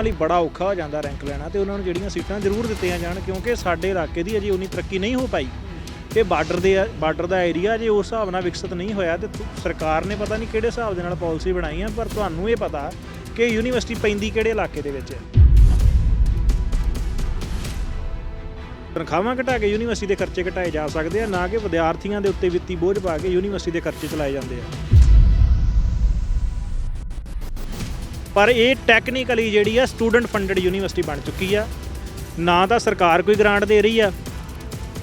ਉਹਨਾਂ ਲਈ ਬੜਾ ਔਖਾ ਹੋ ਜਾਂਦਾ ਰੈਂਕ ਲੈਣਾ ਤੇ ਉਹਨਾਂ ਨੂੰ ਜਿਹੜੀਆਂ ਸੀਟਾਂ ਜ਼ਰੂਰ ਦਿੱਤੀਆਂ ਜਾਣ ਕਿਉਂਕਿ ਸਾਡੇ ਇਲਾਕੇ ਦੀ ਅਜੇ ਉਨੀ ਤਰੱਕੀ ਨਹੀਂ ਹੋ ਪਾਈ। ਇਹ ਬਾਰਡਰ ਦੇ, ਬਾਰਡਰ ਦਾ ਏਰੀਆ ਜੇ ਉਸ ਹਿਸਾਬ ਨਾਲ ਵਿਕਸਿਤ ਨਹੀਂ ਹੋਇਆ ਤੇ, ਸਰਕਾਰ ਨੇ ਪਤਾ ਨਹੀਂ ਕਿਹੜੇ ਹਿਸਾਬ ਦੇ ਨਾਲ ਪਾਲਿਸੀ ਬਣਾਈ ਆ, ਪਰ ਤੁਹਾਨੂੰ ਇਹ ਪਤਾ ਕਿ ਯੂਨੀਵਰਸਿਟੀ ਪੈਂਦੀ ਕਿਹੜੇ ਇਲਾਕੇ ਦੇ ਵਿੱਚ ਹੈ। ਤਨਖਾਹਾਂ ਘਟਾ ਕੇ ਯੂਨੀਵਰਸਿਟੀ ਦੇ ਖਰਚੇ ਘਟਾਏ ਜਾ ਸਕਦੇ ਆ, ਨਾ ਕਿ ਵਿਦਿਆਰਥੀਆਂ ਦੇ ਉੱਤੇ ਵਿੱਤੀ ਬੋਝ ਪਾ ਕੇ ਯੂਨੀਵਰਸਿਟੀ ਦੇ ਖਰਚੇ ਚਲਾਏ ਜਾਂਦੇ ਆ। ਪਰ ਇਹ ਟੈਕਨੀਕਲੀ ਜਿਹੜੀ ਆ ਸਟੂਡੈਂਟ ਫੰਡਡ ਯੂਨੀਵਰਸਿਟੀ ਬਣ ਚੁੱਕੀ ਆ। ਨਾ ਤਾਂ ਸਰਕਾਰ ਕੋਈ ਗ੍ਰਾਂਟ ਦੇ ਰਹੀ ਆ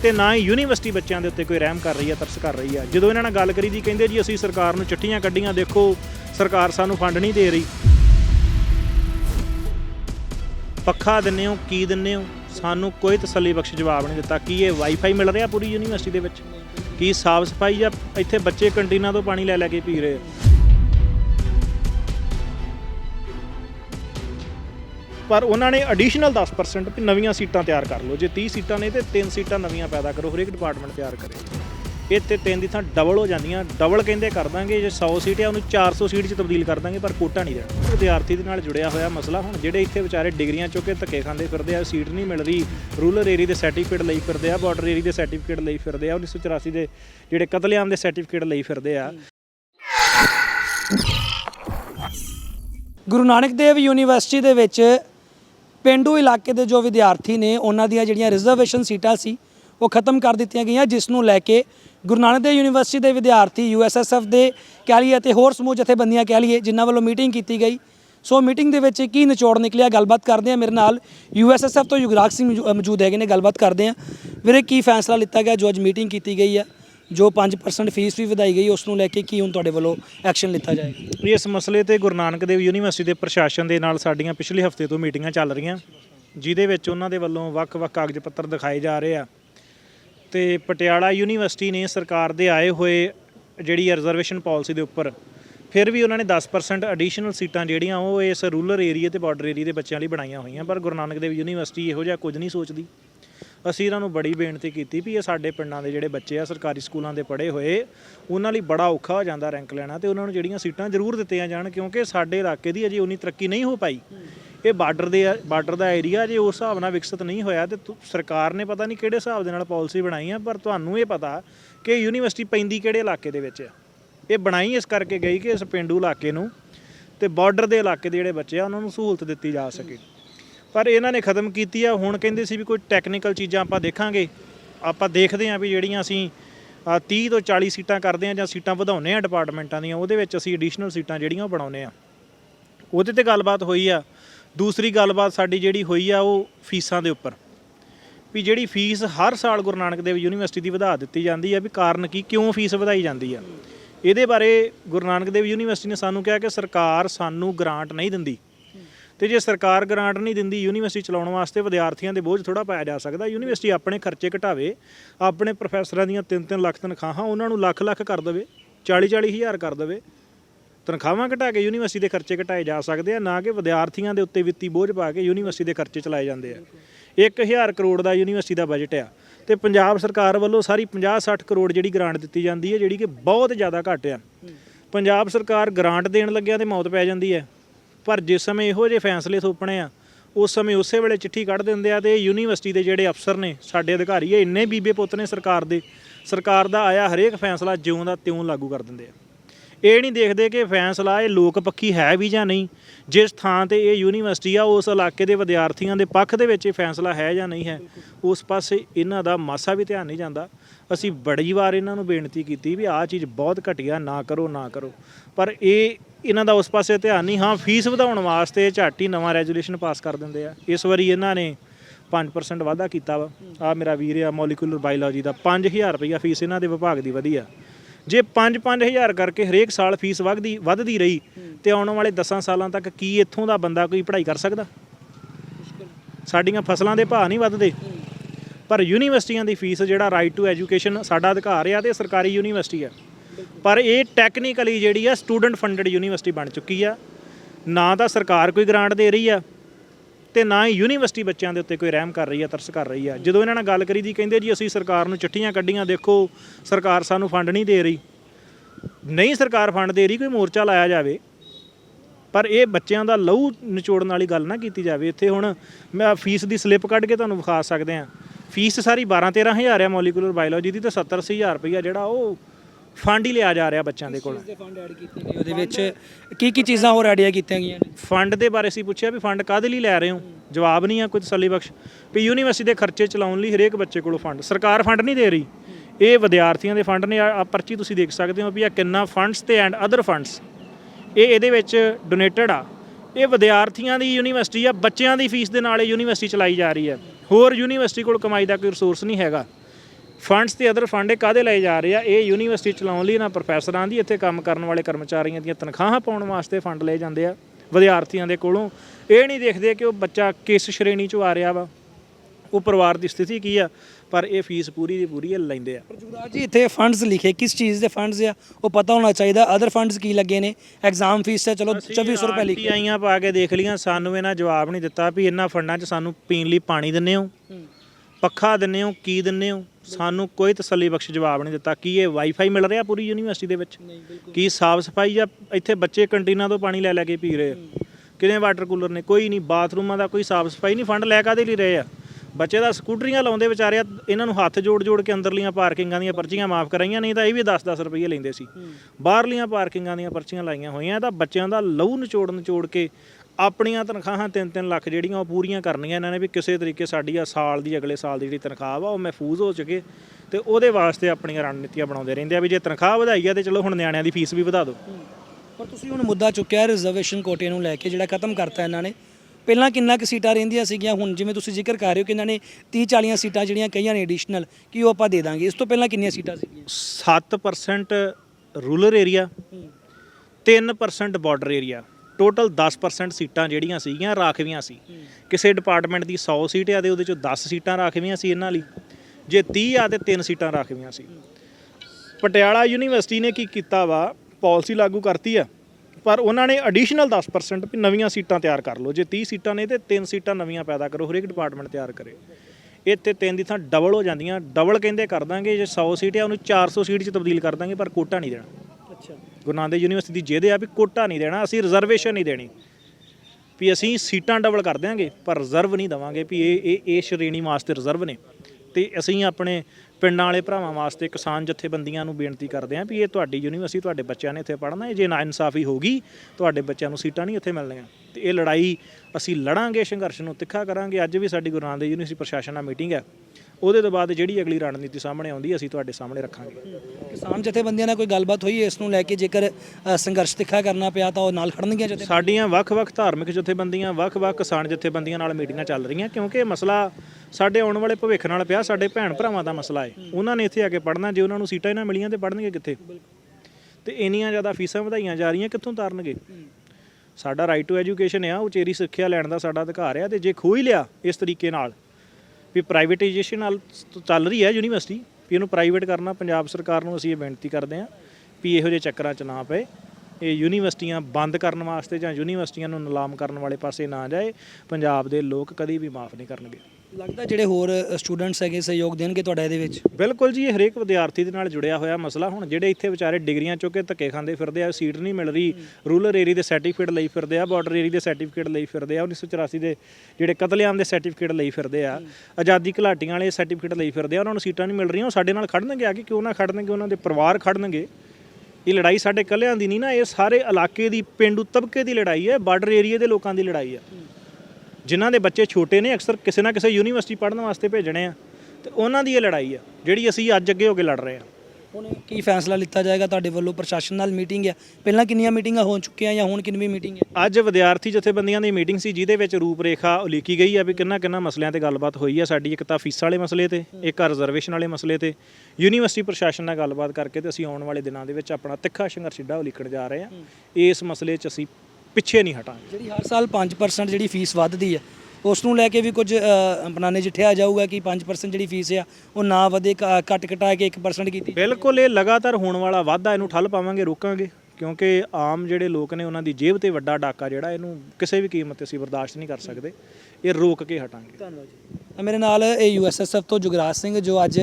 ਤੇ ਨਾ ਹੀ ਯੂਨੀਵਰਸਿਟੀ ਬੱਚਿਆਂ ਦੇ ਉੱਤੇ ਕੋਈ ਰਹਿਮ ਕਰ ਰਹੀ ਆ, ਤਰਸ ਕਰ ਰਹੀ ਆ। ਜਦੋਂ ਇਹਨਾਂ ਨਾਲ ਗੱਲ ਕਰੀ ਦੀ ਕਹਿੰਦੇ ਜੀ, ਅਸੀਂ ਸਰਕਾਰ ਨੂੰ ਚਿੱਠੀਆਂ ਕੱਢੀਆਂ, ਦੇਖੋ ਸਰਕਾਰ ਸਾਨੂੰ ਫੰਡ ਨਹੀਂ ਦੇ ਰਹੀ। ਪੱਖਾ ਦਿੰਨੇ ਹੋ ਕੀ ਦਿੰਨੇ ਹੋ ਸਾਨੂੰ ਕੋਈ ਤਸੱਲੀ ਬਖਸ਼ ਜਵਾਬ ਨਹੀਂ ਦਿੱਤਾ। ਕੀ ਇਹ ਵਾਈਫਾਈ ਮਿਲ ਰਿਹਾ ਪੂਰੀ ਯੂਨੀਵਰਸਿਟੀ ਦੇ ਵਿੱਚ? ਕੀ ਸਾਫ਼ ਸਫ਼ਾਈ ਜਾਂ ਇੱਥੇ ਬੱਚੇ ਕੰਟੀਨਾਂ ਤੋਂ ਪਾਣੀ ਲੈ ਲੈ ਕੇ ਪੀ ਰਹੇ ਆ। ਪਰ ਉਹਨਾਂ ਨੇ ਐਡੀਸ਼ਨਲ 10% ਵੀ ਨਵੀਆਂ ਸੀਟਾਂ ਤਿਆਰ ਕਰ ਲਓ। ਜੇ 30 ਸੀਟਾਂ ਨੇ ਤੇ 3 ਸੀਟਾਂ ਨਵੀਆਂ ਪੈਦਾ ਕਰੋ, ਹਰੇਕ ਡਿਪਾਰਟਮੈਂਟ ਤਿਆਰ ਕਰੇ। ਇਹ ਤੇ ਤਿੰਨ ਦੀ ਥਾਂ ਡਬਲ ਹੋ ਜਾਂਦੀਆਂ। ਡਬਲ ਕਹਿੰਦੇ ਕਰ ਦਾਂਗੇ, ਜੇ 100 ਸੀਟ ਹੈ ਉਹਨੂੰ 400 ਸੀਟ 'ਚ ਤਬਦੀਲ ਕਰ ਦਾਂਗੇ, ਪਰ ਕੋਟਾ ਨਹੀਂ ਦੇਣਾ ਵਿਦਿਆਰਥੀ ਦੇ ਨਾਲ ਜੁੜਿਆ ਹੋਇਆ ਮਸਲਾ ਹੁਣ, ਜਿਹੜੇ ਇੱਥੇ ਵਿਚਾਰੇ ਡਿਗਰੀਆਂ ਚੁੱਕ ਕੇ ਧੱਕੇ ਖਾਂਦੇ ਫਿਰਦੇ ਆ, ਸੀਟ ਨਹੀਂ ਮਿਲ ਰਹੀ ਰੂਰਲ ਏਰੀਆ ਦੇ ਸਰਟੀਫਿਕੇਟ ਲਈ ਫਿਰਦੇ ਆ ਬਾਰਡਰ ਏਰੀਆ ਦੇ ਸਰਟੀਫਿਕੇਟ ਲਈ ਫਿਰਦੇ ਆ 1984 ਦੇ ਜਿਹੜੇ ਕਤਲੇਆਮ ਦੇ ਸਰਟੀਫਿਕੇਟ ਲਈ ਫਿਰਦੇ ਆ। ਗੁਰੂ ਨਾਨਕ ਦੇਵ ਯੂਨੀਵਰਸਿਟੀ ਦੇ ਵਿੱਚ ਪਿੰਡੂ ਇਲਾਕੇ ਦੇ ਜੋ ਵਿਦਿਆਰਥੀ ਨੇ, ਉਹਨਾਂ ਦੀਆਂ ਜਿਹੜੀਆਂ ਰਿਜ਼ਰਵੇਸ਼ਨ ਸੀਟਾਂ ਸੀ, ਉਹ ਖਤਮ ਕਰ ਦਿੱਤੀਆਂ ਗਈਆਂ, ਜਿਸ ਨੂੰ ਲੈ ਕੇ ਗੁਰੂ ਨਾਨਕ ਦੇਵ ਯੂਨੀਵਰਸਿਟੀ ਦੇ ਵਿਦਿਆਰਥੀ ਯੂਐਸਐਸਐਫ ਦੇ ਕਹਿ ਲਈਏ ਅਤੇ ਹੋਰ ਸਮੂਹ ਜਥੇਬੰਦੀਆਂ ਕਹਿ ਲਈਏ, ਜਿਨ੍ਹਾਂ ਵੱਲੋਂ ਮੀਟਿੰਗ ਕੀਤੀ ਗਈ। ਸੋ ਮੀਟਿੰਗ ਦੇ ਵਿੱਚ ਕੀ ਨਿਚੋੜ ਨਿਕਲਿਆ, ਗੱਲਬਾਤ ਕਰਦੇ ਆ ਮੇਰੇ ਨਾਲ ਯੂਐਸਐਸਐਫ ਤੋਂ ਯੁਗਰਾਜ ਸਿੰਘ ਮੌਜੂ- ਮੌਜੂਦ ਹੈਗੇ ਨੇ, ਗੱਲਬਾਤ ਕਰਦੇ ਆ ਵੀਰੇ, ਕੀ ਫੈਸਲਾ ਲਿੱਤਾ ਗਿਆ ਜੋ ਅੱਜ ਮੀਟਿੰਗ ਕੀਤੀ ਗਈ ਹੈ? ਜੋ 5% ਫੀਸ ਵੀ ਵਧਾਈ ਗਈ, ਉਸ ਨੂੰ ਲੈ ਕੇ ਕੀ ਹੁਣ ਤੁਹਾਡੇ ਵੱਲੋਂ ਐਕਸ਼ਨ ਲਿੱਤਾ ਜਾਏਗਾ? ਇਸ ਮਸਲੇ ਤੇ ਗੁਰੂ ਨਾਨਕ ਦੇਵ ਯੂਨੀਵਰਸਿਟੀ ਦੇ ਪ੍ਰਸ਼ਾਸਨ ਦੇ ਨਾਲ ਸਾਡੀਆਂ ਪਿਛਲੇ ਹਫ਼ਤੇ ਤੋਂ ਮੀਟਿੰਗਾਂ ਚੱਲ ਰਹੀਆਂ, ਜਿਹਦੇ ਵਿੱਚ ਉਹਨਾਂ ਦੇ ਵੱਲੋਂ ਵੱਖ-ਵੱਖ ਕਾਗਜ਼ ਪੱਤਰ ਦਿਖਾਏ ਜਾ ਰਹੇ ਆ। ਤੇ ਪਟਿਆਲਾ ਯੂਨੀਵਰਸਿਟੀ ਨੇ ਸਰਕਾਰ ਦੇ ਆਏ ਹੋਏ ਜਿਹੜੀ ਰਿਜ਼ਰਵੇਸ਼ਨ ਪਾਲਿਸੀ ਦੇ ਉੱਪਰ, ਫਿਰ ਵੀ ਉਹਨਾਂ ਨੇ 10% ਐਡੀਸ਼ਨਲ ਸੀਟਾਂ ਜਿਹੜੀਆਂ, ਉਹ ਇਸ ਰੂਰਲ ਏਰੀਆ ਤੇ ਬਾਰਡਰ ਏਰੀਆ ਦੇ ਬੱਚਿਆਂ ਲਈ ਬਣਾਈਆਂ ਹੋਈਆਂ, ਪਰ ਗੁਰੂ ਨਾਨਕ ਦੇਵ ਯੂਨੀਵਰਸਿਟੀ ਇਹੋ ਜਿਹਾ ਕੁਝ ਨਹੀਂ ਸੋਚਦੀ। ਅਸੀਂ ਇਹਨਾਂ ਨੂੰ ਬੜੀ ਬੇਨਤੀ ਕੀਤੀ ਵੀ ਇਹ ਸਾਡੇ ਪਿੰਡਾਂ ਦੇ ਜਿਹੜੇ ਬੱਚੇ ਆ, ਸਰਕਾਰੀ ਸਕੂਲਾਂ ਦੇ ਪੜ੍ਹੇ ਹੋਏ, ਉਹਨਾਂ ਲਈ ਬੜਾ ਔਖਾ ਹੋ ਜਾਂਦਾ ਰੈਂਕ ਲੈਣਾ ਤੇ ਉਹਨਾਂ ਨੂੰ ਜਿਹੜੀਆਂ ਸੀਟਾਂ ਜ਼ਰੂਰ ਦਿੱਤੀਆਂ ਜਾਣ ਕਿਉਂਕਿ ਸਾਡੇ ਇਲਾਕੇ ਦੀ ਅਜੇ ਉਨੀ ਤਰੱਕੀ ਨਹੀਂ ਹੋ ਪਾਈ। ਇਹ ਬਾਰਡਰ ਦੇ ਬਾਰਡਰ ਦਾ ਏਰੀਆ ਜੇ ਉਸ ਹਿਸਾਬ ਨਾਲ ਵਿਕਸਿਤ ਨਹੀਂ ਹੋਇਆ ਤੇ ਤੁ- ਸਰਕਾਰ ਨੇ ਪਤਾ ਨਹੀਂ ਕਿਹੜੇ ਹਿਸਾਬ ਦੇ ਨਾਲ ਪਾਲਿਸੀ ਬਣਾਈ ਆ, ਪਰ ਤੁਹਾਨੂੰ ਇਹ ਪਤਾ ਕਿ ਯੂਨੀਵਰਸਿਟੀ ਪੈਂਦੀ ਕਿਹੜੇ ਇਲਾਕੇ ਦੇ ਵਿੱਚ ਆ। ਇਹ ਬਣਾਈ ਇਸ ਕਰਕੇ ਗਈ ਕਿ ਇਸ ਪਿੰਡੂ ਇਲਾਕੇ ਨੂੰ ਤੇ ਬਾਰਡਰ ਦੇ ਇਲਾਕੇ ਦੇ ਜਿਹੜੇ ਬੱਚੇ ਆ, ਉਹਨਾਂ ਨੂੰ ਸਹੂਲਤ ਦਿੱਤੀ ਜਾ ਸਕੇ। ਪਰ ਇਹਨਾਂ ਨੇ ਖਤਮ ਕੀਤੀ ਆ। ਹੁਣ ਕਹਿੰਦੇ ਸੀ ਵੀ ਕੋਈ ਟੈਕਨੀਕਲ ਚੀਜ਼ਾਂ ਆਪਾਂ ਦੇਖਾਂਗੇ। ਆਪਾਂ ਦੇਖਦੇ ਆਂ ਵੀ ਜਿਹੜੀਆਂ ਅਸੀਂ ਅ, 30 ਤੋਂ 40 ਸੀਟਾਂ ਕਰਦੇ ਆ ਜਾਂ ਸੀਟਾਂ ਵਧਾਉਂਦੇ ਆ ਡਿਪਾਰਟਮੈਂਟਾਂ ਦੀਆਂ ਉਹਦੇ ਵਿੱਚ ਅਸੀਂ ਐਡੀਸ਼ਨਲ ਸੀਟਾਂ ਜਿਹੜੀਆਂ ਉਹ ਬਣਾਉਂਦੇ ਆ ਉਹਦੇ ਤੇ ਗੱਲਬਾਤ ਹੋਈ ਆ। ਦੂਸਰੀ ਗੱਲਬਾਤ ਸਾਡੀ ਜਿਹੜੀ ਹੋਈ ਆ ਉਹ ਫੀਸਾਂ ਦੇ ਉੱਪਰ। ਵੀ ਜਿਹੜੀ ਫੀਸ ਹਰ ਸਾਲ ਗੁਰੂ ਨਾਨਕ ਦੇਵ ਯੂਨੀਵਰਸਿਟੀ ਦੀ ਵਧਾ ਦਿੱਤੀ ਜਾਂਦੀ ਆ ਵੀ ਕਾਰਨ ਕੀ ਕਿਉਂ ਫੀਸ ਵਧਾਈ ਜਾਂਦੀ ਆ। ਇਹਦੇ ਬਾਰੇ ਗੁਰੂ ਨਾਨਕ ਦੇਵ ਯੂਨੀਵਰਸਿਟੀ ਨੇ ਸਾਨੂੰ ਕਿਹਾ ਕਿ ਸਰਕਾਰ ਸਾਨੂੰ ਗ੍ਰਾਂਟ ਨਹੀਂ ਦਿੰਦੀ। ਤੇ ਜੇ ਸਰਕਾਰ ਗ੍ਰਾਂਟ ਨਹੀਂ ਦਿੰਦੀ ਯੂਨੀਵਰਸਿਟੀ ਚਲਾਉਣ ਵਾਸਤੇ, ਵਿਦਿਆਰਥੀਆਂ ਦੇ ਬੋਝ ਥੋੜਾ ਪਾਇਆ ਜਾ ਸਕਦਾ। ਯੂਨੀਵਰਸਿਟੀ ਆਪਣੇ ਖਰਚੇ ਘਟਾਵੇ, ਆਪਣੇ ਪ੍ਰੋਫੈਸਰਾਂ ਦੀਆਂ 3-3 ਲੱਖ ਤਨਖਾਹਾਂ ਉਹਨਾਂ ਨੂੰ ਲੱਖ ਲੱਖ ਕਰ ਦੇਵੇ 40-40 ਹਜ਼ਾਰ ਕਰ ਦੇਵੇ। ਤਨਖਾਹਾਂ ਘਟਾ ਕੇ ਯੂਨੀਵਰਸਿਟੀ ਦੇ ਖਰਚੇ ਘਟਾਏ ਜਾ ਸਕਦੇ ਆ, ਨਾ ਕਿ ਵਿਦਿਆਰਥੀਆਂ ਦੇ ਉੱਤੇ ਵਿੱਤੀ ਬੋਝ ਪਾ ਕੇ ਯੂਨੀਵਰਸਿਟੀ ਦੇ ਖਰਚੇ ਚਲਾਏ ਜਾਂਦੇ ਆ। 1000 ਕਰੋੜ ਦਾ ਯੂਨੀਵਰਸਿਟੀ ਦਾ ਬਜਟ ਆ ਤੇ ਪੰਜਾਬ ਸਰਕਾਰ ਵੱਲੋਂ ਸਾਰੀ 50-60 ਕਰੋੜ ਜਿਹੜੀ ਗ੍ਰਾਂਟ ਦਿੱਤੀ ਜਾਂਦੀ ਹੈ, ਜਿਹੜੀ ਕਿ ਬਹੁਤ ਜ਼ਿਆਦਾ ਘੱਟ ਆ। ਪੰਜਾਬ ਸਰਕਾਰ ਗ੍ਰਾਂਟ ਦੇਣ ਲੱਗਿਆ ਤੇ ਮੌਤ ਪੈ ਜਾਂਦੀ ਹੈ। ਪਰ ਜਿਸ ਸਮੇਂ ਇਹੋ ਜਿਹੇ ਫੈਸਲੇ ਥੋਪਣੇ ਆ, ਉਸ ਸਮੇਂ ਉਸੇ ਵੇਲੇ ਚਿੱਠੀ ਕੱਢ ਦਿੰਦੇ ਆ ਤੇ ਯੂਨੀਵਰਸਿਟੀ ਦੇ ਜਿਹੜੇ ਅਫਸਰ ਨੇ, ਸਾਡੇ ਅਧਿਕਾਰੀ ਇਹ ਇੰਨੇ ਬੀਬੇ ਪੁੱਤ ਨੇ ਸਰਕਾਰ ਦੇ, ਸਰਕਾਰ ਦਾ ਆਇਆ ਹਰੇਕ ਫੈਸਲਾ ਜਿਉਂ ਦਾ ਤਿਉਂ ਲਾਗੂ ਕਰ ਦਿੰਦੇ ਆ। ਇਹ ਨਹੀਂ ਦੇਖਦੇ ਕਿ ਫੈਸਲਾ ਇਹ ਲੋਕ ਪੱਖੀ ਹੈ ਵੀ ਜਾਂ ਨਹੀਂ, ਜਿਸ ਥਾਂ ਤੇ ਇਹ ਯੂਨੀਵਰਸਿਟੀ ਆ, ਉਸ ਇਲਾਕੇ ਦੇ ਵਿਦਿਆਰਥੀਆਂ ਦੇ ਪੱਖ ਦੇ ਵਿੱਚ ਇਹ ਫੈਸਲਾ ਹੈ ਜਾਂ ਨਹੀਂ ਹੈ, ਉਸ ਪਾਸੇ ਇਹਨਾਂ ਦਾ ਮਾਸਾ ਵੀ ਧਿਆਨ ਨਹੀਂ ਜਾਂਦਾ। ਅਸੀਂ ਬੜੀ ਵਾਰ ਇਹਨਾਂ ਨੂੰ ਬੇਨਤੀ ਕੀਤੀ ਵੀ ਆਹ ਚੀਜ਼ ਬਹੁਤ ਘਟੀਆ, ਨਾ ਕਰੋ ਨਾ ਕਰੋ। ਪਰ ਇਹ ਇਹਨਾਂ ਦਾ ਉਸ ਪਾਸੇ ਧਿਆਨ ਨਹੀਂ। ਹਾਂ, ਫੀਸ ਵਧਾਉਣ ਵਾਸਤੇ ਝੱਟ ਹੀ ਨਵਾਂ ਰੈਜੂਲੇਸ਼ਨ ਪਾਸ ਕਰ ਦਿੰਦੇ ਆ। ਇਸ ਵਾਰੀ ਇਹਨਾਂ ਨੇ 5% ਵਾਧਾ ਕੀਤਾ ਵਾ। ਆ ਮੇਰਾ ਵੀਰ ਆ, ਮੋਲੀਕੂਲਰ ਬਾਇਓਲੋਜੀ ਦਾ। 5000 ਰੁਪਈਆ ਫੀਸ ਇਹਨਾਂ ਦੇ ਵਿਭਾਗ ਦੀ ਵਧੀ ਆ। ਜੇ 5-5000 ਕਰਕੇ ਹਰੇਕ ਸਾਲ ਫੀਸ ਵਧਦੀ, ਵੱਧਦੀ ਰਹੀ, ਤੇ ਆਉਣ ਵਾਲੇ 10 ਸਾਲਾਂ ਤੱਕ ਕੀ ਇੱਥੋਂ ਦਾ ਬੰਦਾ ਕੋਈ ਪੜ੍ਹਾਈ ਕਰ ਸਕਦਾ? ਸਾਡੀਆਂ ਫਸਲਾਂ ਦੇ ਭਾਅ ਨਹੀਂ ਵੱਧਦੇ। ਪਰ ਯੂਨੀਵਰਸਿਟੀਆਂ ਦੀ ਫੀਸ ਜਿਹੜਾ ਰਾਈਟ ਟੂ ਐਜੂਕੇਸ਼ਨ ਸਾਡਾ ਅਧਿਕਾਰ ਆ, ਤੇ ਸਰਕਾਰੀ ਯੂਨੀਵਰਸਿਟੀ ਆ। ਪਰ ਇਹ ਟੈਕਨੀਕਲੀ ਜਿਹੜੀ ਆ ਸਟੂਡੈਂਟ ਫੰਡਡ ਯੂਨੀਵਰਸਿਟੀ ਬਣ ਚੁੱਕੀ ਆ। ਨਾ ਤਾਂ ਸਰਕਾਰ ਕੋਈ ਗ੍ਰਾਂਟ ਦੇ ਰਹੀ ਆ ਤੇ ਨਾ ਹੀ ਯੂਨੀਵਰਸਿਟੀ ਬੱਚਿਆਂ ਦੇ ਉੱਤੇ ਕੋਈ ਰਹਿਮ ਕਰ ਰਹੀ ਆ, ਤਰਸ ਕਰ ਰਹੀ ਆ। ਜਦੋਂ ਇਹਨਾਂ ਨਾਲ ਗੱਲ ਕਰੀ ਦੀ ਕਹਿੰਦੇ ਜੀ, ਅਸੀਂ ਸਰਕਾਰ ਨੂੰ ਚਿੱਠੀਆਂ ਕੱਢੀਆਂ, ਦੇਖੋ ਸਰਕਾਰ ਸਾਨੂੰ ਫੰਡ ਨਹੀਂ ਦੇ ਰਹੀ। ਨਹੀਂ ਸਰਕਾਰ ਫੰਡ ਦੇ ਰਹੀ, ਕੋਈ ਮੋਰਚਾ ਲਾਇਆ ਜਾਵੇ, ਪਰ ਇਹ ਬੱਚਿਆਂ ਦਾ ਲਹੂ ਨਿਚੋੜਨ ਵਾਲੀ ਗੱਲ ਨਾ ਕੀਤੀ ਜਾਵੇ। ਇੱਥੇ ਹੁਣ ਮੈਂ ਫੀਸ ਦੀ ਸਲਿੱਪ ਕੱਢ ਕੇ ਤੁਹਾਨੂੰ ਵਿਖਾ ਸਕਦੇ ਆ। ਫੀਸ ਸਾਰੀ 12 13000 ਆ, ਮੋਲੀਕੂਲਰ ਬਾਇਓਲੋਜੀ ਦੀ ਤੇ 70 80000 ਰੁਪਈਆ ਜਿਹੜਾ ਉਹ ਫੰਡ ਹੀ ਲਿਆ ਜਾ ਰਿਹਾ ਬੱਚਿਆਂ ਦੇ ਕੋਲ। ਦੇ ਫੰਡ ਐਡ ਕੀਤੇ ਗਏ? ਉਹਦੇ ਵਿੱਚ ਕੀ ਕੀ ਚੀਜ਼ਾਂ ਹੋਰ ਐਡ ਕੀਤੀਆਂ ਗਈਆਂ ਨੇ? ਫੰਡ ਦੇ ਬਾਰੇ ਅਸੀਂ ਪੁੱਛਿਆ ਵੀ ਫੰਡ ਕਾਦੇ ਲਈ ਲੈ ਰਹੇ ਹੋ? ਜਵਾਬ ਨਹੀਂ ਆ ਕੋਈ ਤਸੱਲੀ ਬਖਸ਼। ਵੀ ਯੂਨੀਵਰਸਿਟੀ ਦੇ ਖਰਚੇ ਚਲਾਉਣ ਲਈ ਹਰੇਕ ਬੱਚੇ ਕੋਲੋਂ ਫੰਡ। ਸਰਕਾਰ ਫੰਡ ਨਹੀਂ ਦੇ ਰਹੀ। ਇਹ ਵਿਦਿਆਰਥੀਆਂ ਦੇ ਫੰਡ ਨੇ ਆ ਪਰਚੀ ਤੁਸੀਂ ਦੇਖ ਸਕਦੇ ਹੋ ਵੀ ਆ ਕਿੰਨਾ ਫੰਡਸ ਤੇ ਐਂਡ ਅਦਰ ਫੰਡਸ ਇਹ ਇਹਦੇ ਵਿੱਚ ਡੋਨੇਟਡ ਆ। ਇਹ ਵਿਦਿਆਰਥੀਆਂ ਦੀ ਯੂਨੀਵਰਸਿਟੀ ਆ ਬੱਚਿਆਂ ਦੀ ਫੀਸ ਦੇ ਨਾਲ ਇਹ ਯੂਨੀਵਰਸਿਟੀ ਚਲਾਈ ਜਾ ਰਹੀ ਹੈ। ਹੋਰ ਯੂਨੀਵਰਸਿਟੀ ਕੋਲ ਕਮਾਈ ਦਾ ਕੋਈ ਰਿਸੋਰਸ ਨਹੀਂ ਹੈਗਾ। ਫੰਡਸ ਤੇ ਅਦਰ ਫੰਡ ਇਹ ਕਾਦੇ ਲਏ ਜਾ ਰਹੇ ਆ? ਇਹ ਯੂਨੀਵਰਸਿਟੀ ਚਲਾਉਣ ਲਈ ਨਾ ਪ੍ਰੋਫੈਸਰਾਂ ਦੀ ਇੱਥੇ ਕੰਮ ਕਰਨ ਵਾਲੇ ਕਰਮਚਾਰੀਆਂ ਦੀਆਂ ਤਨਖਾਹਾਂ ਪਾਉਣ ਵਾਸਤੇ ਫੰਡ ਲਏ ਜਾਂਦੇ ਆ ਵਿਦਿਆਰਥੀਆਂ ਦੇ ਕੋਲੋਂ। ਇਹ ਨਹੀਂ ਦੇਖਦੇ ਕਿ ਉਹ ਬੱਚਾ ਕਿਸ ਸ਼੍ਰੇਣੀ ਚੋਂ ਆ ਰਿਹਾ ਵਾ ਉਹ ਪਰਿਵਾਰ ਦੀ ਸਥਿਤੀ ਕੀ ਆ ਪਰ ਇਹ ਫੀਸ ਪੂਰੀ ਦੀ ਪੂਰੀ ਇਹ ਲੈਂਦੇ ਆ। ਪਰ ਜੁਗਰਾਜ ਜੀ ਇੱਥੇ ਫੰਡਸ ਲਿਖੇ ਕਿਸ ਚੀਜ਼ ਦੇ ਫੰਡਸ ਆ? ਉਹ ਪਤਾ ਹੋਣਾ ਚਾਹੀਦਾ ਅਦਰ ਫੰਡਸ ਕੀ ਲੱਗੇ ਨੇ? ਐਗਜ਼ਾਮ ਫੀਸ ਤੇ ਚਲੋ 2400 ਰੁਪਏ ਲਿਖੇ ਆਈਆਂ ਪਾ ਕੇ ਦੇਖ ਲੀਆਂ ਸਾਨੂੰ ਇਹਨਾਂ ਜਵਾਬ ਨਹੀਂ ਦਿੱਤਾ ਵੀ ਇਹਨਾਂ ਫੰਡਾਂ 'ਚ ਸਾਨੂੰ ਪੀਣ ਲਈ ਪਾਣੀ ਦਿੰਨੇ ਹੋ ਪੱਖਾ ਦਿੰਨੇ ਹੋ ਕੀ ਦਿੰਨੇ ਹੋ। ਸਾਨੂੰ ਕੋਈ ਤਸੱਲੀ ਬਖਸ਼ ਜਵਾਬ ਨਹੀਂ ਦਿੱਤਾ। ਕੀ ਇਹ ਵਾਈਫਾਈ ਮਿਲ ਰਿਹਾ ਪੂਰੀ ਯੂਨੀਵਰਸਿਟੀ ਦੇ ਵਿੱਚ? ਕੀ ਸਾਫ਼ ਸਫ਼ਾਈ ਜਾਂ ਇੱਥੇ ਬੱਚੇ ਕੰਟੀਨਾਂ ਤੋਂ ਪਾਣੀ ਲੈ ਲੈ ਕੇ ਪੀ ਰਹੇ ਆ? ਕਿਵੇਂ ਵਾਟਰ ਕੂਲਰ ਨੇ? ਕੋਈ ਨਹੀਂ ਬਾਥਰੂਮਾਂ ਦਾ ਕੋਈ ਸਾਫ਼ ਸਫ਼ਾਈ ਨਹੀਂ ਫੰਡ ਲੈ ਕਾਦੇ ਲਈ ਰਹੇ ਆ? ਬੱਚੇ ਦਾ ਸਕੂਟਰੀਆਂ ਲਾਉਂਦੇ ਵਿਚਾਰੇ ਆ, ਇਹਨਾਂ ਨੂੰ ਹੱਥ ਜੋੜ ਜੋੜ ਕੇ ਅੰਦਰਲੀਆਂ ਪਾਰਕਿੰਗਾਂ ਦੀਆਂ ਪਰਚੀਆਂ ਮਾਫ ਕਰਾਈਆਂ ਨਹੀਂ ਤਾਂ ਇਹ ਵੀ 10-10 ਰੁਪਏ ਲੈਂਦੇ ਸੀ। ਬਾਹਰਲੀਆਂ ਪਾਰਕਿੰਗਾਂ ਦੀਆਂ ਪਰਚੀਆਂ ਲਾਈਆਂ ਹੋਈਆਂ ਤਾਂ ਬੱਚਿਆਂ ਦਾ ਲਹੂ ਨਿਚੋੜ ਨਿਚੋੜ ਕੇ ਆਪਣੀਆਂ ਤਨਖਾਹਾਂ 3-3 ਲੱਖ ਜਿਹੜੀਆਂ ਉਹ ਪੂਰੀਆਂ ਕਰਨੀਆਂ ਇਹਨਾਂ ਨੇ ਵੀ ਕਿਸੇ ਤਰੀਕੇ ਸਾਡੀ ਆ ਸਾਲ ਦੀ ਅਗਲੇ ਸਾਲ ਦੀ ਜਿਹੜੀ ਤਨਖਾਹ ਵਾ ਉਹ ਮਹਿਫੂਜ਼ ਹੋ ਸਕੇ ਤੇ ਉਹਦੇ ਵਾਸਤੇ ਆਪਣੀਆਂ ਰਣਨੀਤੀਆਂ ਬਣਾਉਂਦੇ ਰਹਿੰਦੇ ਆ ਵੀ ਜੇ ਤਨਖਾਹ ਵਧਾਈ ਆ ਤੇ ਚਲੋ ਹੁਣ ਨਿਆਣਿਆਂ ਦੀ ਫੀਸ ਵੀ ਵਧਾ ਦਿਓ। ਪਰ ਤੁਸੀਂ ਹੁਣ ਮੁੱਦਾ ਚੁੱਕਿਆ ਰਿਜ਼ਰਵੇਸ਼ਨ ਕੋਟੇ ਨੂੰ ਲੈ ਕੇ ਜਿਹੜਾ ਖਤਮ ਕਰਤਾ ਇਹਨਾਂ ਨੇ। ਪਹਿਲਾਂ ਕਿੰਨਾ ਕੁ ਸੀਟਾਂ ਰਹਿੰਦੀਆਂ ਸੀਗੀਆਂ ਹੁਣ ਜਿਵੇਂ ਤੁਸੀਂ ਜ਼ਿਕਰ ਕਰ ਰਹੇ ਹੋ ਕਿ ਇਹਨਾਂ ਨੇ 30 40 ਸੀਟਾਂ ਜਿਹੜੀਆਂ ਕਈਆਂ ਨੇ ਐਡੀਸ਼ਨਲ ਕਿ ਉਹ ਆਪਾਂ ਦੇ ਦਾਂਗੇ? ਇਸ ਤੋਂ ਪਹਿਲਾਂ ਕਿੰਨੀਆਂ ਸੀਟਾਂ ਸੀਗੀਆਂ? 7% rural area 3% border area total 10% ਸੀਟਾਂ ਜਿਹੜੀਆਂ ਸੀਗੀਆਂ ਰਾਖਵੀਆਂ ਸੀ। ਕਿਸੇ ਡਿਪਾਰਟਮੈਂਟ ਦੀ 100 ਸੀਟ ਆ ਤੇ ਉਹਦੇ ਚੋਂ 10 ਸੀਟਾਂ ਰਾਖਵੀਆਂ ਸੀ ਇਹਨਾਂ ਲਈ। ਜੇ 30 ਆ ਤੇ 3 ਸੀਟਾਂ ਰਾਖਵੀਆਂ ਸੀ। ਪਟਿਆਲਾ ਯੂਨੀਵਰਸਿਟੀ ਨੇ ਕੀ ਕੀਤਾ ਵਾ ਪਾਲਿਸੀ ਲਾਗੂ ਕਰਤੀ ਆ ਪਰ ਉਹਨਾਂ ਨੇ ਐਡੀਸ਼ਨਲ 10% ਵੀ ਨਵੀਆਂ ਸੀਟਾਂ ਤਿਆਰ ਕਰ ਲਓ। ਜੇ 30 ਸੀਟਾਂ ਨੇ ਤੇ 3 ਸੀਟਾਂ ਨਵੀਆਂ ਪੈਦਾ ਕਰੋ ਹਰੇਕ ਡਿਪਾਰਟਮੈਂਟ ਤਿਆਰ ਕਰੇ। ਇੱਥੇ ਤਿੰਨ ਦੀ ਥਾਂ ਡਬਲ ਹੋ ਜਾਂਦੀਆਂ। ਡਬਲ ਕਹਿੰਦੇ ਕਰ ਦਾਂਗੇ ਜੇ 100 ਸੀਟ ਆ ਉਹਨੂੰ 400 ਸੀਟ 'ਚ ਤਬਦੀਲ ਕਰ ਦਾਂਗੇ ਪਰ ਕੋਟਾ ਨਹੀਂ ਦੇਣਾ। ਗੁਰੂ ਨਾਨਕ ਦੇਵ ਯੂਨੀਵਰਸਿਟੀ ਦੀ ਜਿਹਦੇ ਆ ਵੀ ਕੋਟਾ ਨਹੀਂ ਦੇਣਾ, ਅਸੀਂ ਰਿਜ਼ਰਵੇਸ਼ਨ ਨਹੀਂ ਦੇਣੀ। ਵੀ ਅਸੀਂ ਸੀਟਾਂ ਡਬਲ ਕਰ ਦਿਆਂਗੇ, ਪਰ ਰਿਜ਼ਰਵ ਨਹੀਂ ਦਵਾਂਗੇ ਵੀ ਇਹ ਇਹ ਇਹ ਸ਼੍ਰੇਣੀ ਵਾਸਤੇ ਰਿਜ਼ਰਵ ਨੇ। ਤੇ ਅਸੀਂ ਆਪਣੇ ਪਿੰਡਾਂ ਵਾਲੇ ਭਰਾਵਾਂ ਵਾਸਤੇ ਕਿਸਾਨ ਜਥੇਬੰਦੀਆਂ ਨੂੰ ਬੇਨਤੀ ਕਰਦੇ ਹਾਂ ਵੀ ਇਹ ਤੁਹਾਡੀ ਯੂਨੀਵਰਸਿਟੀ, ਤੁਹਾਡੇ ਬੱਚਿਆਂ ਨੇ ਇੱਥੇ ਪੜ੍ਹਨਾ ਹੈ। ਜੇ ਨਾ ਇਨਸਾਫੀ ਹੋਗੀ ਤੁਹਾਡੇ ਬੱਚਿਆਂ ਨੂੰ ਸੀਟਾਂ ਨਹੀਂ ਇੱਥੇ ਮਿਲਣੀਆਂ। ਤੇ ਇਹ ਲੜਾਈ ਅਸੀਂ ਲੜਾਂਗੇ, ਸੰਘਰਸ਼ ਨੂੰ ਤਿੱਖਾ ਕਰਾਂਗੇ। ਅੱਜ ਵੀ ਸਾਡੀ ਗੁਰੂ ਨਾਨਕ ਦੇਵ ਯੂਨੀਵਰਸਿਟੀ ਪ੍ਰਸ਼ਾਸਨ ਨਾਲ ਮੀਟਿੰਗ ਹੈ। ਉਹਦੇ ਤੋਂ ਬਾਅਦ ਜਿਹੜੀ ਅਗਲੀ ਰਣਨੀਤੀ ਸਾਹਮਣੇ ਆਉਂਦੀ ਅਸੀਂ ਤੁਹਾਡੇ ਸਾਹਮਣੇ ਰੱਖਾਂਗੇ। ਕਿਸਾਨ ਜਥੇਬੰਦੀਆਂ ਨਾਲ ਕੋਈ ਗੱਲਬਾਤ ਹੋਈ ਇਸ ਨੂੰ ਲੈ ਕੇ? ਜੇਕਰ ਸੰਘਰਸ਼ ਤਿੱਖਾ ਕਰਨਾ ਪਿਆ ਤਾਂ ਉਹ ਨਾਲ ਖੜਨਗੀਆਂ ਜਥੇ ਸਾਡੀਆਂ ਵੱਖ-ਵੱਖ ਧਾਰਮਿਕ ਜਥੇਬੰਦੀਆਂ ਵੱਖ-ਵੱਖ ਕਿਸਾਨ ਜਥੇਬੰਦੀਆਂ ਨਾਲ ਮੀਟਿੰਗਾਂ ਚੱਲ ਰਹੀਆਂ ਕਿਉਂਕਿ ਇਹ ਮਸਲਾ ਸਾਡੇ ਆਉਣ ਵਾਲੇ ਭਵਿੱਖ ਨਾਲ ਪਿਆ ਸਾਡੇ ਭੈਣ ਭਰਾਵਾਂ ਦਾ ਮਸਲਾ ਹੈ। ਉਹਨਾਂ ਨੇ ਇੱਥੇ ਆ ਕੇ ਪੜ੍ਹਨਾ ਜੇ ਉਹਨਾਂ ਨੂੰ ਸੀਟਾਂ ਹੀ ਨਾ ਮਿਲੀਆਂ ਤੇ ਪੜ੍ਹਨਗੇ ਕਿੱਥੇ? ਤੇ ਇੰਨੀਆਂ ਜ਼ਿਆਦਾ ਫੀਸਾਂ ਵਧਾਈਆਂ ਜਾ ਰਹੀਆਂ ਕਿੱਥੋਂ ਤਾਰਨਗੇ? ਸਾਡਾ ਰਾਈਟ ਟੂ ਐਜੂਕੇਸ਼ਨ ਆ ਉਚੇਰੀ ਸਿੱਖਿਆ ਲੈਣ ਦਾ ਸਾਡਾ ਅਧਿਕਾਰ ਆ ਤੇ ਜੇ ਖੋਹ ਲਿਆ ਇਸ ਤਰੀਕੇ ਨਾਲ ਵੀ ਪ੍ਰਾਈਵੇਟਾਈਜੇਸ਼ਨ ਨਾਲ ਚੱਲ ਰਹੀ ਹੈ ਯੂਨੀਵਰਸਿਟੀ, ਵੀ ਇਹਨੂੰ ਪ੍ਰਾਈਵੇਟ ਕਰਨਾ, ਪੰਜਾਬ ਸਰਕਾਰ ਨੂੰ ਅਸੀਂ ਇਹ ਬੇਨਤੀ ਕਰਦੇ ਹਾਂ ਵੀ ਇਹੋ ਜਿਹੇ ਚੱਕਰਾਂ 'ਚ ਨਾ ਪਏ। ਇਹ ਯੂਨੀਵਰਸਿਟੀਆਂ ਬੰਦ ਕਰਨ ਵਾਸਤੇ ਜਾਂ ਯੂਨੀਵਰਸਿਟੀਆਂ ਨੂੰ ਨਿਲਾਮ ਕਰਨ ਵਾਲੇ ਪਾਸੇ ਨਾ ਜਾਏ, ਪੰਜਾਬ ਦੇ ਲੋਕ ਕਦੀ ਵੀ ਮਾਫ ਨਹੀਂ ਕਰਨਗੇ। ਲੱਗਦਾ ਜਿਹੜੇ ਹੋਰ ਸਟੂਡੈਂਟਸ ਹੈਗੇ ਸਹਿਯੋਗ ਦੇਣਗੇ ਤੁਹਾਡਾ ਇਹਦੇ ਵਿੱਚ? ਬਿਲਕੁਲ ਜੀ ਇਹ ਹਰੇਕ ਵਿਦਿਆਰਥੀ ਦੇ ਨਾਲ ਜੁੜਿਆ ਹੋਇਆ ਮਸਲਾ। ਹੁਣ ਜਿਹੜੇ ਇੱਥੇ ਵਿਚਾਰੇ ਡਿਗਰੀਆਂ ਚੁੱਕ ਕੇ ਧੱਕੇ ਖਾਂਦੇ ਫਿਰਦੇ ਆ ਸੀਟ ਨਹੀਂ ਮਿਲ ਰਹੀ ਰੂਰਲ ਏਰੀਆ ਦੇ ਸਰਟੀਫਿਕੇਟ ਲਈ ਫਿਰਦੇ ਆ ਬਾਰਡਰ ਏਰੀਆ ਦੇ ਸਰਟੀਫਿਕੇਟ ਲਈ ਫਿਰਦੇ ਆ 1984 ਦੇ ਜਿਹੜੇ ਕਤਲੇਆਮ ਦੇ ਸਰਟੀਫਿਕੇਟ ਲਈ ਫਿਰਦੇ ਆ ਆਜ਼ਾਦੀ ਘੁਲਾਟੀਆਂ ਵਾਲੇ ਸਰਟੀਫਿਕੇਟ ਲਈ ਫਿਰਦੇ ਆ ਉਹਨਾਂ ਨੂੰ ਸੀਟਾਂ ਨਹੀਂ ਮਿਲ ਰਹੀਆਂ ਉਹ ਸਾਡੇ ਨਾਲ ਖੜਨਗੇ ਆ ਕੇ ਕਿਉਂ ਨਾ ਖੜਨਗੇ ਉਹਨਾਂ ਦੇ ਪਰਿਵਾਰ ਖੜਨਗੇ। ਇਹ ਲੜਾਈ ਸਾਡੇ ਇਕੱਲਿਆਂ ਦੀ ਨਹੀਂ ਨਾ ਇਹ ਸਾਰੇ ਇਲਾਕੇ ਦੀ ਪਿੰਡੂ ਤਬਕੇ ਦੀ ਲੜਾਈ ਹੈ ਬਾਰਡਰ ਏਰੀਆ ਦੇ ਲੋਕਾਂ ਦੀ ਲੜਾਈ ਹੈ। ਜਿਨ੍ਹਾਂ ਦੇ ਬੱਚੇ ਛੋਟੇ ਨੇ ਅਕਸਰ ਕਿਸੇ ਨਾ ਕਿਸੇ ਯੂਨੀਵਰਸਿਟੀ ਪੜ੍ਹਨ ਵਾਸਤੇ ਭੇਜਣੇ ਆ ਤੇ ਉਹਨਾਂ ਦੀ ਇਹ ਲੜਾਈ ਆ ਜਿਹੜੀ ਅਸੀਂ ਅੱਜ ਅੱਗੇ ਹੋ ਕੇ ਲੜ ਰਹੇ ਆ। ਹੁਣ ਕੀ ਫੈਸਲਾ ਲਿੱਤਾ ਜਾਏਗਾ? ਤੁਹਾਡੇ ਵੱਲੋਂ ਪ੍ਰਸ਼ਾਸਨ ਨਾਲ ਮੀਟਿੰਗ ਹੈ ਪਹਿਲਾਂ ਕਿੰਨੀਆਂ ਮੀਟਿੰਗਾਂ ਹੋ ਚੁੱਕੀਆਂ ਜਾਂ ਹੁਣ ਕਿੰਨੀ ਮੀਟਿੰਗ? ਹੈ ਅੱਜ ਵਿਦਿਆਰਥੀ ਜਥੇਬੰਦੀਆਂ ਦੀ ਮੀਟਿੰਗ ਸੀ ਜਿਹਦੇ ਵਿੱਚ ਰੂਪਰੇਖਾ ਉਲੀਕੀ ਗਈ ਆ ਵੀ ਕਿੰਨਾ ਕਿੰਨਾ ਮਸਲਿਆਂ ਤੇ ਗੱਲਬਾਤ ਹੋਈ ਆ ਸਾਡੀ। ਇੱਕ ਤਾਂ ਫੀਸਾਂ ਵਾਲੇ ਮਸਲੇ ਤੇ ਇੱਕ ਆ ਰਿਜ਼ਰਵੇਸ਼ਨ ਵਾਲੇ ਮਸਲੇ ਤੇ। ਯੂਨੀਵਰਸਿਟੀ ਪ੍ਰਸ਼ਾਸਨ ਨਾਲ ਗੱਲਬਾਤ ਕਰਕੇ ਤੇ ਅਸੀਂ ਆਉਣ ਵਾਲੇ ਦਿਨਾਂ ਦੇ ਵਿੱਚ ਆਪਣਾ ਤਿੱਖਾ ਸੰਘਰਸ਼ ਜਿਹੜਾ ਉਲੀਕਣ ਜਾ ਰਹੇ ਆ। ਇਸ ਮਸਲੇ 'ਚ ਅਸੀਂ ਪਿੱਛੇ ਨਹੀਂ ਹਟਾਂਗੇ। ਜਿਹੜੀ ਹਰ ਸਾਲ 5% ਜਿਹੜੀ ਫੀਸ ਵੱਧਦੀ ਹੈ ਉਸ ਨੂੰ ਲੈ ਕੇ ਵੀ ਕੁਝ ਆਪਣਾ ਜਿੱਠਿਆ ਜਾਊਗਾ ਕਿ 5% ਜਿਹੜੀ ਫੀਸ ਆ ਉਹ ਨਾ ਵਧੇ ਕੱਟ ਕਟਾ ਕੇ 1% ਕੀਤੀ ਬਿਲਕੁਲ ਇਹ ਲਗਾਤਾਰ ਹੋਣ ਵਾਲਾ ਵਾਧਾ ਇਹਨੂੰ ਠੱਲ ਪਾਵਾਂਗੇ ਰੋਕਾਂਗੇ ਕਿਉਂਕਿ ਆਮ ਜਿਹੜੇ ਲੋਕ ਨੇ ਉਹਨਾਂ ਦੀ ਜੇਬ ਤੇ ਵੱਡਾ ਡਾਕਾ ਜਿਹੜਾ ਇਹਨੂੰ ਕਿਸੇ ਵੀ ਕੀਮਤ ਤੇ ਅਸੀਂ ਬਰਦਾਸ਼ਤ ਨਹੀਂ ਕਰ ਸਕਦੇ ਇਹ ਰੋਕ ਕੇ ਹਟਾਂਗੇ। ਧੰਨਵਾਦ ਜੀ। ਮੇਰੇ ਨਾਲ ਇਹ ਯੂਐਸਐਸਐਫ ਤੋਂ ਜੁਗਰਾਜ ਸਿੰਘ ਜੋ ਅੱਜ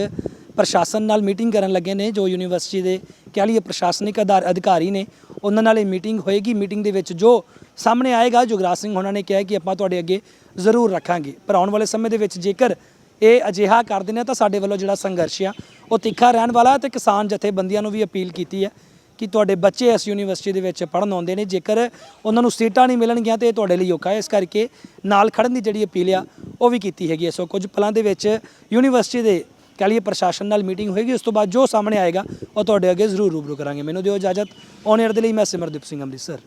ਪ੍ਰਸ਼ਾਸਨ ਨਾਲ ਮੀਟਿੰਗ ਕਰਨ ਲੱਗੇ ਨੇ ਜੋ ਯੂਨੀਵਰਸਿਟੀ ਦੇ ਕਹਿ ਲਈਏ ਪ੍ਰਸ਼ਾਸਨਿਕ ਅਧਾਰ- ਅਧਿਕਾਰੀ ਨੇ ਉਹਨਾਂ ਨਾਲ ਇਹ ਮੀਟਿੰਗ ਹੋਏਗੀ। ਮੀਟਿੰਗ ਦੇ ਵਿੱਚ ਜੋ ਸਾਹਮਣੇ ਆਏਗਾ, ਜੁਗਰਾਜ ਸਿੰਘ ਉਹਨਾਂ ਨੇ ਕਿਹਾ ਕਿ ਆਪਾਂ ਤੁਹਾਡੇ ਅੱਗੇ ਜ਼ਰੂਰ ਰੱਖਾਂਗੇ। ਪਰ ਆਉਣ ਵਾਲੇ ਸਮੇਂ ਦੇ ਵਿੱਚ ਜੇਕਰ ਇਹ ਅਜਿਹਾ ਕਰਦੇ ਨੇ ਤਾਂ ਸਾਡੇ ਵੱਲੋਂ ਜਿਹੜਾ ਸੰਘਰਸ਼ ਆ, ਉਹ ਤਿੱਖਾ ਰਹਿਣ ਵਾਲਾ ਤੇ ਕਿਸਾਨ ਜਥੇਬੰਦੀਆਂ ਨੂੰ ਵੀ ਅਪੀਲ ਕੀਤੀ ਹੈ ਕਿ ਤੁਹਾਡੇ ਬੱਚੇ ਇਸ ਯੂਨੀਵਰਸਿਟੀ ਦੇ ਵਿੱਚ ਪੜ੍ਹਨ ਆਉਂਦੇ ਨੇ। ਜੇਕਰ ਉਹਨਾਂ ਨੂੰ ਸੀਟਾਂ ਨਹੀਂ ਮਿਲਣਗੀਆਂ ਤੇ ਇਹ ਤੁਹਾਡੇ ਲਈ ਔਖਾ ਹੈ, ਇਸ ਕਰਕੇ ਨਾਲ ਖੜਨ ਦੀ ਜਿਹੜੀ ਅਪੀਲ ਆ, ਉਹ ਵੀ ਕੀਤੀ ਹੈਗੀ ਹੈ। ਸੋ ਕੁਝ ਪਲਾਂ ਦੇ ਵਿੱਚ ਯੂਨੀਵਰਸਿਟੀ ਦੇ ਕਹਿ ਲਈਏ ਪ੍ਰਸ਼ਾਸਨ ਨਾਲ ਮੀਟਿੰਗ ਹੋਏਗੀ, ਉਸ ਤੋਂ ਬਾਅਦ ਜੋ ਸਾਹਮਣੇ ਆਏਗਾ ਉਹ ਤੁਹਾਡੇ ਅੱਗੇ ਜ਼ਰੂਰ ਰੂਬਰੂ ਕਰਾਂਗੇ। ਮੈਨੂੰ ਦਿਓ ਇਜਾਜ਼ਤ। ਔਨ 에ਅਰ ਦੇ ਲਈ ਮੈਂ ਸਿਮਰਦੀਪ ਸਿੰਘ ਅੰਮ੍ਰਿਤਸਰ